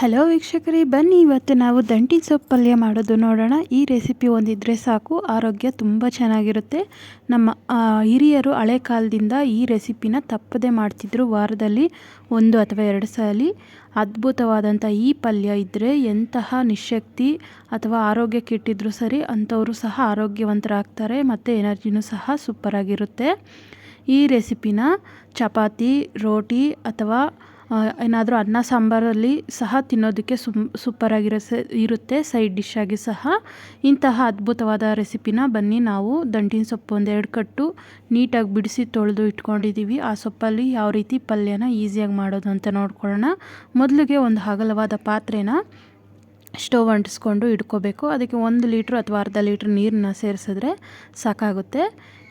Hello ವೀಕ್ಷಕರೇ, ಬನ್ನಿ ಇವತ್ತು ನಾವು ದಂಟಿ ಸೊಪ್ಪು ಪಲ್ಯ ಮಾಡೋದು ನೋಡೋಣ. ಈ ರೆಸಿಪಿ ಒಂದಿದ್ರೆ ಸಾಕು, ಆರೋಗ್ಯ ತುಂಬ ಚೆನ್ನಾಗಿರುತ್ತೆ. ನಮ್ಮ ಹಿರಿಯರು ಹಳೆ ಕಾಲದಿಂದ ಈ ರೆಸಿಪಿನ ತಪ್ಪದೆ ಮಾಡ್ತಿದ್ರು ವಾರದಲ್ಲಿ ಒಂದು ಅಥವಾ ಎರಡು ಸಲ. ಅದ್ಭುತವಾದಂಥ ಈ ಪಲ್ಯ ಇದ್ದರೆ ಎಂತಹ ನಿಶಕ್ತಿ ಅಥವಾ ಆರೋಗ್ಯ ಕೆಟ್ಟಿದ್ರೂ ಸರಿ ಅಂಥವರು ಸಹ ಆರೋಗ್ಯವಂತರಾಗ್ತಾರೆ ಮತ್ತು ಎನರ್ಜಿನೂ ಸಹ ಸೂಪರಾಗಿರುತ್ತೆ. ಈ ರೆಸಿಪಿನ ಚಪಾತಿ, ರೋಟಿ ಅಥವಾ ಏನಾದರೂ ಅನ್ನ ಸಾಂಬಾರಲ್ಲಿ ಸಹ ತಿನ್ನೋದಕ್ಕೆ ಸುಮ್ ಸೂಪರಾಗಿರೋ ಸ ಇರುತ್ತೆ ಸೈಡ್ ಡಿಶ್ ಆಗಿ ಸಹ. ಇಂತಹ ಅದ್ಭುತವಾದ ರೆಸಿಪಿನ ಬನ್ನಿ ನಾವು ದಂಟಿನ ಸೊಪ್ಪು ಒಂದೆರಡು ಕಟ್ಟು ನೀಟಾಗಿ ಬಿಡಿಸಿ ತೊಳೆದು ಇಟ್ಕೊಂಡಿದ್ದೀವಿ. ಆ ಸೊಪ್ಪಲ್ಲಿ ಯಾವ ರೀತಿ ಪಲ್ಯನ ಈಸಿಯಾಗಿ ಮಾಡೋದು ಅಂತ ನೋಡ್ಕೊಳ್ಳೋಣ. ಮೊದಲಿಗೆ ಒಂದು ಹಗಲವಾದ ಪಾತ್ರೆನ ಸ್ಟವ್ ಅಂಟಿಸ್ಕೊಂಡು ಇಟ್ಕೋಬೇಕು. ಅದಕ್ಕೆ ಒಂದು ಲೀಟ್ರ್ ಅಥವಾ ಅರ್ಧ ಲೀಟ್ರ್ ನೀರನ್ನ ಸೇರಿಸಿದ್ರೆ ಸಾಕಾಗುತ್ತೆ.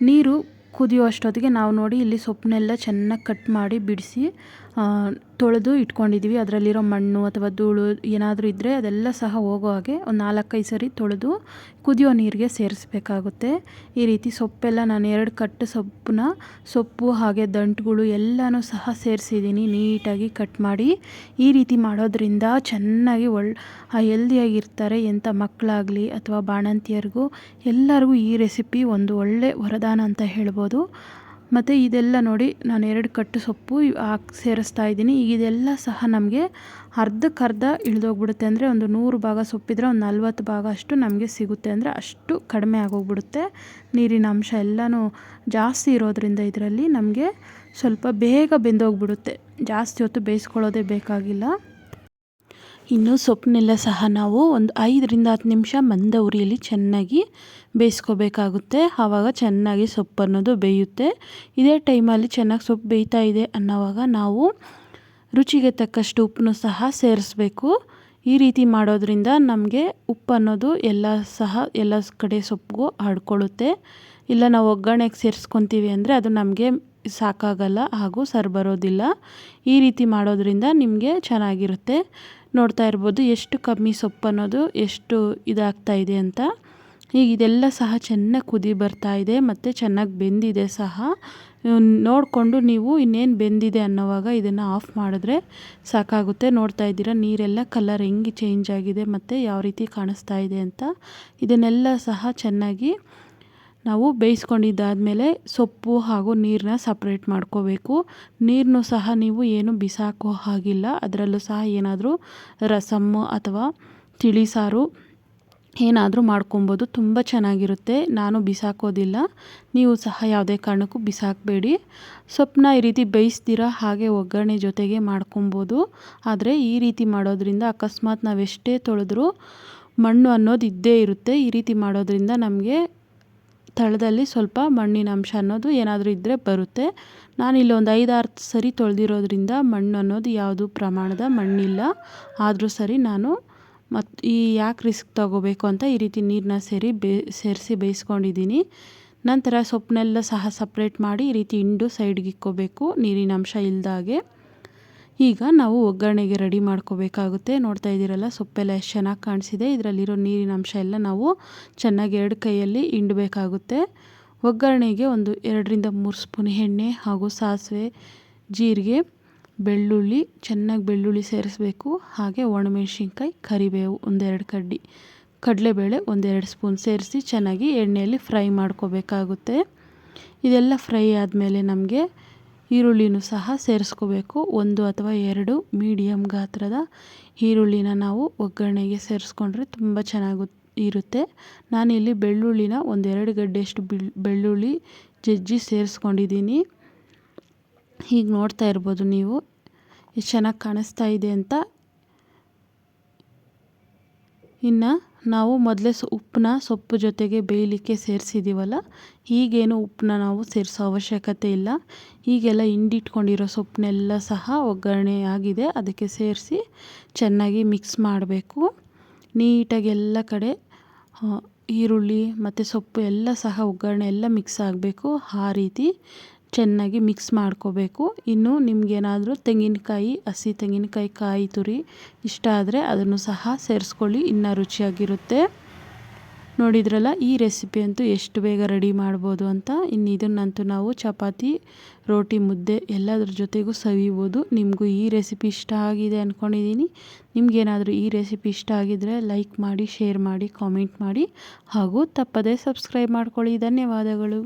ನೀರು ಕುದಿಯೋ ಅಷ್ಟೊತ್ತಿಗೆ ನಾವು ನೋಡಿ ಇಲ್ಲಿ ಸೊಪ್ಪನ್ನೆಲ್ಲ ಚೆನ್ನಾಗಿ ಕಟ್ ಮಾಡಿ ಬಿಡಿಸಿ ತೊಳೆದು ಇಟ್ಕೊಂಡಿದ್ದೀವಿ ಅದರಲ್ಲಿರೋ ಮಣ್ಣು ಅಥವಾ ಧೂಳು ಏನಾದರೂ ಇದ್ದರೆ ಅದೆಲ್ಲ ಸಹ ಹೋಗೋ ಹಾಗೆ ಒಂದು ನಾಲ್ಕೈದು ಸರಿ ತೊಳೆದು ಕುದಿಯೋ ನೀರಿಗೆ ಸೇರಿಸ್ಬೇಕಾಗುತ್ತೆ. ಈ ರೀತಿ ಸೊಪ್ಪೆಲ್ಲ ನಾನು ಎರಡು ಕಟ್ಟು ಸೊಪ್ಪನ್ನ, ಸೊಪ್ಪು ಹಾಗೆ ದಂಟುಗಳು ಎಲ್ಲನೂ ಸಹ ಸೇರಿಸಿದ್ದೀನಿ ನೀಟಾಗಿ ಕಟ್ ಮಾಡಿ. ಈ ರೀತಿ ಮಾಡೋದ್ರಿಂದ ಚೆನ್ನಾಗಿ ಒಳ್ ಹೆಲ್ದಿಯಾಗಿರ್ತಾರೆ ಎಂಥ ಮಕ್ಕಳಾಗಲಿ ಅಥವಾ ಬಾಣಂತಿಯರಿಗೂ ಎಲ್ಲರಿಗೂ ಈ ರೆಸಿಪಿ ಒಂದು ಒಳ್ಳೆ ವರದಾನ ಅಂತ ಹೇಳ್ಬೋದು. ಮತ್ತು ಇದೆಲ್ಲ ನೋಡಿ ನಾನು ಎರಡು ಕಟ್ಟು ಸೊಪ್ಪು ಹಾಕಿ ಸೇರಿಸ್ತಾ ಇದ್ದೀನಿ. ಈಗ ಇದೆಲ್ಲ ಸಹ ನಮಗೆ ಅರ್ಧಕ್ಕರ್ಧ ಇಳಿದೋಗ್ಬಿಡುತ್ತೆ ಅಂದರೆ ಒಂದು ನೂರು ಭಾಗ ಸೊಪ್ಪಿದ್ರೆ ಒಂದು ನಲ್ವತ್ತು ಭಾಗ ಅಷ್ಟು ನಮಗೆ ಸಿಗುತ್ತೆ ಅಂದರೆ ಅಷ್ಟು ಕಡಿಮೆ ಆಗೋಗ್ಬಿಡುತ್ತೆ. ನೀರಿನ ಅಂಶ ಎಲ್ಲನೂ ಜಾಸ್ತಿ ಇರೋದರಿಂದ ಇದರಲ್ಲಿ ನಮಗೆ ಸ್ವಲ್ಪ ಬೇಗ ಬೆಂದೋಗ್ಬಿಡುತ್ತೆ. ಜಾಸ್ತಿ ಹೊತ್ತು ಬೇಯಿಸ್ಕೊಳ್ಳೋದೇ ಬೇಕಾಗಿಲ್ಲ. ಇನ್ನು ಸೊಪ್ಪನ್ನೆಲ್ಲ ಸಹ ನಾವು ಒಂದು ಐದರಿಂದ ಹತ್ತು ನಿಮಿಷ ಮಂದ ಉರಿಯಲ್ಲಿ ಚೆನ್ನಾಗಿ ಬೇಯಿಸ್ಕೋಬೇಕಾಗುತ್ತೆ. ಆವಾಗ ಚೆನ್ನಾಗಿ ಸೊಪ್ಪು ಅನ್ನೋದು ಬೇಯುತ್ತೆ. ಇದೇ ಟೈಮಲ್ಲಿ ಚೆನ್ನಾಗಿ ಸೊಪ್ಪು ಬೇಯ್ತಾ ಇದೆ ಅನ್ನೋವಾಗ ನಾವು ರುಚಿಗೆ ತಕ್ಕಷ್ಟು ಉಪ್ಪನ್ನು ಸಹ ಸೇರಿಸ್ಬೇಕು. ಈ ರೀತಿ ಮಾಡೋದ್ರಿಂದ ನಮಗೆ ಉಪ್ಪು ಅನ್ನೋದು ಎಲ್ಲ ಸಹ ಎಲ್ಲ ಕಡೆ ಸೊಪ್ಪಿಗೂ ಆಡ್ಕೊಳ್ಳುತ್ತೆ. ಇಲ್ಲ ನಾವು ಒಗ್ಗರಣೆಗೆ ಸೇರಿಸ್ಕೊತೀವಿ ಅಂದರೆ ಅದು ನಮಗೆ ಸಾಕಾಗಲ್ಲ ಹಾಗೂ ಸರ್ ಬರೋದಿಲ್ಲ. ಈ ರೀತಿ ಮಾಡೋದ್ರಿಂದ ನಿಮಗೆ ಚೆನ್ನಾಗಿರುತ್ತೆ. ನೋಡ್ತಾ ಇರ್ಬೋದು ಎಷ್ಟು ಕಮ್ಮಿ ಸೊಪ್ಪು ಅನ್ನೋದು ಎಷ್ಟು ಇದಾಗ್ತಾ ಇದೆ ಅಂತ. ಈಗ ಇದೆಲ್ಲ ಸಹ ಚೆನ್ನಾಗಿ ಕುದಿ ಬರ್ತಾ ಇದೆ ಮತ್ತು ಚೆನ್ನಾಗಿ ಬೆಂದಿದೆ ಸಹ. ನೋಡಿಕೊಂಡು ನೀವು ಇನ್ನೇನು ಬೆಂದಿದೆ ಅನ್ನೋವಾಗ ಇದನ್ನು ಆಫ್ ಮಾಡಿದ್ರೆ ಸಾಕಾಗುತ್ತೆ. ನೋಡ್ತಾ ಇದ್ದೀರಾ ನೀರೆಲ್ಲ ಕಲರ್ ಹೆಂಗೆ ಚೇಂಜ್ ಆಗಿದೆ ಮತ್ತು ಯಾವ ರೀತಿ ಕಾಣಿಸ್ತಾ ಇದೆ ಅಂತ. ಇದನ್ನೆಲ್ಲ ಸಹ ಚೆನ್ನಾಗಿ ನಾವು ಬೇಯಿಸ್ಕೊಂಡಿದ್ದಾದಮೇಲೆ ಸೊಪ್ಪು ಹಾಗೂ ನೀರನ್ನ ಸಪ್ರೇಟ್ ಮಾಡ್ಕೋಬೇಕು. ನೀರನ್ನು ಸಹ ನೀವು ಏನು ಬಿಸಾಕೋ ಹಾಗಿಲ್ಲ. ಅದರಲ್ಲೂ ಸಹ ಏನಾದರೂ ರಸಮ್ ಅಥವಾ ತಿಳಿ ಸಾರು ಏನಾದರೂ ಮಾಡ್ಕೊಬೋದು. ತುಂಬ ಚೆನ್ನಾಗಿರುತ್ತೆ. ನಾನು ಬಿಸಾಕೋದಿಲ್ಲ. ನೀವು ಸಹ ಯಾವುದೇ ಕಾರಣಕ್ಕೂ ಬಿಸಾಕಬೇಡಿ. ಸೊಪ್ಪನ್ನ ಈ ರೀತಿ ಬೇಯಿಸ್ದಿರ ಹಾಗೆ ಒಗ್ಗರಣೆ ಜೊತೆಗೆ ಮಾಡ್ಕೊಬೋದು. ಆದರೆ ಈ ರೀತಿ ಮಾಡೋದ್ರಿಂದ ಅಕಸ್ಮಾತ್ ನಾವೆಷ್ಟೇ ತೊಳೆದ್ರೂ ಮಣ್ಣು ಅನ್ನೋದು ಇದ್ದೇ ಇರುತ್ತೆ. ಈ ರೀತಿ ಮಾಡೋದ್ರಿಂದ ನಮಗೆ ತಳದಲ್ಲಿ ಸ್ವಲ್ಪ ಮಣ್ಣಿನ ಅಂಶ ಅನ್ನೋದು ಏನಾದರೂ ಇದ್ದರೆ ಬರುತ್ತೆ. ನಾನು ಇಲ್ಲೊಂದು ಐದಾರು ಸರಿ ತೊಳೆದಿರೋದ್ರಿಂದ ಮಣ್ಣು ಅನ್ನೋದು ಯಾವುದು ಪ್ರಮಾಣದ ಮಣ್ಣಿಲ್ಲ. ಆದರೂ ಸರಿ ನಾನು ಮತ್ತು ಈ ಯಾಕೆ ರಿಸ್ಕ್ ತಗೋಬೇಕು ಅಂತ ಈ ರೀತಿ ನೀರನ್ನ ಸೇರಿ ಬೇ, ಸೇರಿಸಿ ಬೇಯಿಸ್ಕೊಂಡಿದ್ದೀನಿ. ನಂತರ ಸೊಪ್ಪನ್ನೆಲ್ಲ ಸಹ ಸಪ್ರೇಟ್ ಮಾಡಿ ಈ ರೀತಿ ಹಿಂಡು ಸೈಡ್ಗೆ ಇಕ್ಕೋಬೇಕು ನೀರಿನ ಅಂಶ ಇಲ್ದಾಗೆ. ಈಗ ನಾವು ಒಗ್ಗರಣೆಗೆ ರೆಡಿ ಮಾಡ್ಕೋಬೇಕಾಗುತ್ತೆ. ನೋಡ್ತಾ ಇದ್ದೀರಲ್ಲ, ಸೊಪ್ಪೆಲ್ಲ ಎಷ್ಟು ಚೆನ್ನಾಗಿ ಕಾಣಿಸಿದೆ. ಇದರಲ್ಲಿರೋ ನೀರಿನ ಅಂಶ ಎಲ್ಲ ನಾವು ಚೆನ್ನಾಗಿ ಎರಡು ಕೈಯಲ್ಲಿ ಹಿಂಡಬೇಕಾಗುತ್ತೆ. ಒಗ್ಗರಣೆಗೆ ಒಂದು ಎರಡರಿಂದ ಮೂರು ಸ್ಪೂನ್ ಎಣ್ಣೆ ಹಾಗೂ ಸಾಸಿವೆ, ಜೀರಿಗೆ, ಬೆಳ್ಳುಳ್ಳಿ, ಚೆನ್ನಾಗಿ ಬೆಳ್ಳುಳ್ಳಿ ಸೇರಿಸಬೇಕು. ಹಾಗೆ ಒಣಮೆಣಸಿನ್ಕಾಯಿ, ಕರಿಬೇವು ಒಂದೆರಡು ಕಡ್ಡಿ, ಕಡಲೆಬೇಳೆ ಒಂದೆರಡು ಸ್ಪೂನ್ ಸೇರಿಸಿ ಚೆನ್ನಾಗಿ ಎಣ್ಣೆಯಲ್ಲಿ ಫ್ರೈ ಮಾಡ್ಕೋಬೇಕಾಗುತ್ತೆ. ಇದೆಲ್ಲ ಫ್ರೈ ಆದಮೇಲೆ ನಮಗೆ ಈರುಳ್ಳಿನೂ ಸಹ ಸೇರಿಸ್ಕೋಬೇಕು. ಒಂದು ಅಥವಾ ಎರಡು ಮೀಡಿಯಮ್ ಗಾತ್ರದ ಈರುಳ್ಳಿನ ನಾವು ಒಗ್ಗರಣೆಗೆ ಸೇರಿಸ್ಕೊಂಡ್ರೆ ತುಂಬ ಚೆನ್ನಾಗಿ ಇರುತ್ತೆ. ನಾನಿಲ್ಲಿ ಬೆಳ್ಳುಳ್ಳಿನ ಒಂದೆರಡು ಗಡ್ಡೆಯಷ್ಟು ಬೆಳ್ಳುಳ್ಳಿ ಜಜ್ಜಿ ಸೇರಿಸ್ಕೊಂಡಿದ್ದೀನಿ. ಹೀಗೆ ನೋಡ್ತಾ ಇರ್ಬೋದು ನೀವು. ಎಷ್ಟು ಚೆನ್ನಾಗಿ ಕಾಣಿಸ್ತಾ ಇದೆ ಅಂತ ಇನ್ನು ನಾವು ಮೊದಲೇ ಸೊ ಉಪ್ಪನ್ನ ಸೊಪ್ಪು ಜೊತೆಗೆ ಬೇಯಲಿಕ್ಕೆ ಸೇರಿಸಿದ್ದೀವಲ್ಲ ಈಗೇನು ಉಪ್ಪನ್ನ ನಾವು ಸೇರಿಸೋ ಅವಶ್ಯಕತೆ ಇಲ್ಲ. ಈಗೆಲ್ಲ ಹಿಂಡಿಟ್ಕೊಂಡಿರೋ ಸೊಪ್ಪನ್ನೆಲ್ಲ ಸಹ ಒಗ್ಗರಣೆ ಆಗಿದೆ, ಅದಕ್ಕೆ ಸೇರಿಸಿ ಚೆನ್ನಾಗಿ ಮಿಕ್ಸ್ ಮಾಡಬೇಕು. ನೀಟಾಗಿ ಎಲ್ಲ ಕಡೆ ಈರುಳ್ಳಿ ಮತ್ತು ಸೊಪ್ಪು ಎಲ್ಲ ಸಹ ಒಗ್ಗರಣೆ ಎಲ್ಲ ಮಿಕ್ಸ್ ಆಗಬೇಕು, ಆ ರೀತಿ. ಚೆನ್ನಾಗಿ ಮಿಕ್ಸ್ ಮಾಡ್ಕೋಬೇಕು. ಇನ್ನು ನಿಮಗೇನಾದರೂ ತೆಂಗಿನಕಾಯಿ, ಹಸಿ ತೆಂಗಿನಕಾಯಿ ಕಾಯಿ ತುರಿ ಇಷ್ಟ ಆದರೆ ಅದನ್ನು ಸಹ ಸೇರಿಸ್ಕೊಳ್ಳಿ, ಇನ್ನೂ ರುಚಿಯಾಗಿರುತ್ತೆ. ನೋಡಿದ್ರಲ್ಲ, ಈ ರೆಸಿಪಿ ಅಂತೂ ಎಷ್ಟು ಬೇಗ ರೆಡಿ ಮಾಡ್ಬೋದು ಅಂತ. ಇನ್ನು ಇದನ್ನಂತೂ ನಾವು ಚಪಾತಿ, ರೋಟಿ, ಮುದ್ದೆ ಎಲ್ಲದ್ರ ಜೊತೆಗೂ ಸವಿಬೋದು. ನಿಮಗೂ ಈ ರೆಸಿಪಿ ಇಷ್ಟ ಆಗಿದೆ ಅಂದ್ಕೊಂಡಿದ್ದೀನಿ ನಿಮಗೇನಾದರೂ ಈ ರೆಸಿಪಿ ಇಷ್ಟ ಆಗಿದ್ದರೆ ಲೈಕ್ ಮಾಡಿ ಶೇರ್ ಮಾಡಿ ಕಾಮೆಂಟ್ ಮಾಡಿ. ಹಾಗೂ ತಪ್ಪದೇ ಸಬ್ಸ್ಕ್ರೈಬ್ ಮಾಡ್ಕೊಳ್ಳಿ. ಧನ್ಯವಾದಗಳು.